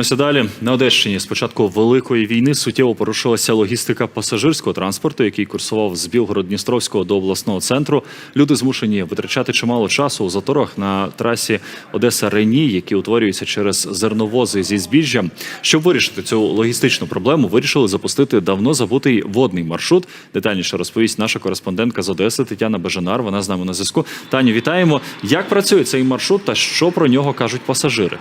Ось далі на Одещині з початку великої війни суттєво порушилася логістика пасажирського транспорту, який курсував з Білгород-Дністровського до обласного центру. Люди змушені витрачати чимало часу у заторах на трасі Одеса Рені, які утворюються через зерновози зі збіжжям. Щоб вирішити цю логістичну проблему, вирішили запустити давно забутий водний маршрут. Детальніше розповість наша кореспондентка з Одеси Тетяна Бежанар. Вона з нами на зв'язку. Таню, вітаємо. Як працює цей маршрут та що про нього кажуть пасажири?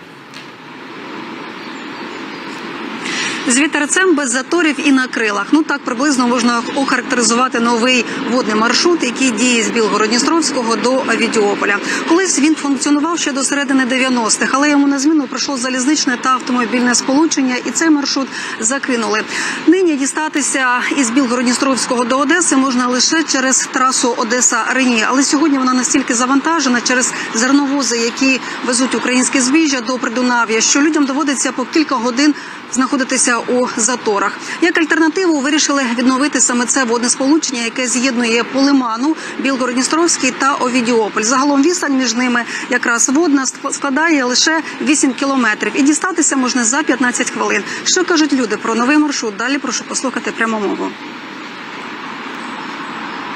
З вітерцем без заторів і на крилах. Ну так приблизно можна охарактеризувати новий водний маршрут, який діє з Білгород-Дністровського до Авідіополя. Колись він функціонував ще до середини 90-х, але йому на зміну прийшло залізничне та автомобільне сполучення, і цей маршрут закинули. Нині дістатися із Білгород-Дністровського до Одеси можна лише через трасу Одеса Рені. Але сьогодні вона настільки завантажена через зерновози, які везуть українське збіжжя до Придунав'я, що людям доводиться по кілька годин знаходитися у заторах. Як альтернативу вирішили відновити саме це водне сполучення, яке з'єднує Полиману, Білгород-Дністровський та Овідіополь. Загалом відстань між ними якраз водна складає лише 8 кілометрів, і дістатися можна за 15 хвилин. Що кажуть люди про новий маршрут? Далі прошу послухати пряму мову.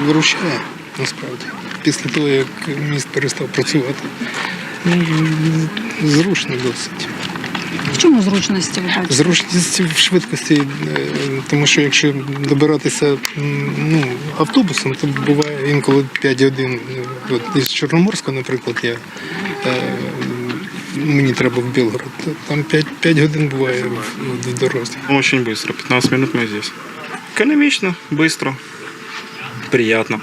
виручає насправді. Після того, як міст перестав працювати. Ну, зручно досить. В чому зручності ви бачите? Зручність в швидкості, е, тому що якщо добиратися м, ну, автобусом, то буває інколи 5 годин. От із Чорноморська, наприклад, я, е, мені треба в Білгород. то Там 5, 5 годин буває в, в дорозі. Очень быстро, 15 минут мы здесь. Экономично, быстро, приятно.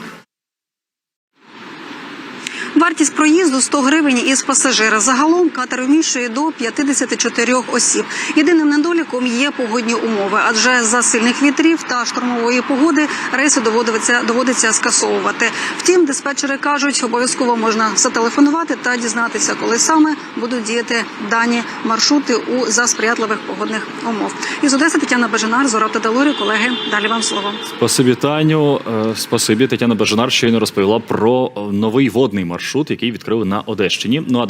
Вартість проїзду 100 гривень із пасажира. Загалом катер вміщує до 54 осіб. Єдиним недоліком є погодні умови, адже за сильних вітрів та штормової погоди рейси доводиться, доводиться скасовувати. Втім, диспетчери кажуть, обов'язково можна зателефонувати та дізнатися, коли саме будуть діяти дані маршрути у за сприятливих погодних умов. Із Одеси Тетяна Бежанар, Зора Тадалурі, колеги. Далі вам слово. Спасибі, Таню. Е, Спасибі, Тетяна Бежанар щойно розповіла про новий водний маршрут, який відкрили на Одещині. Ну а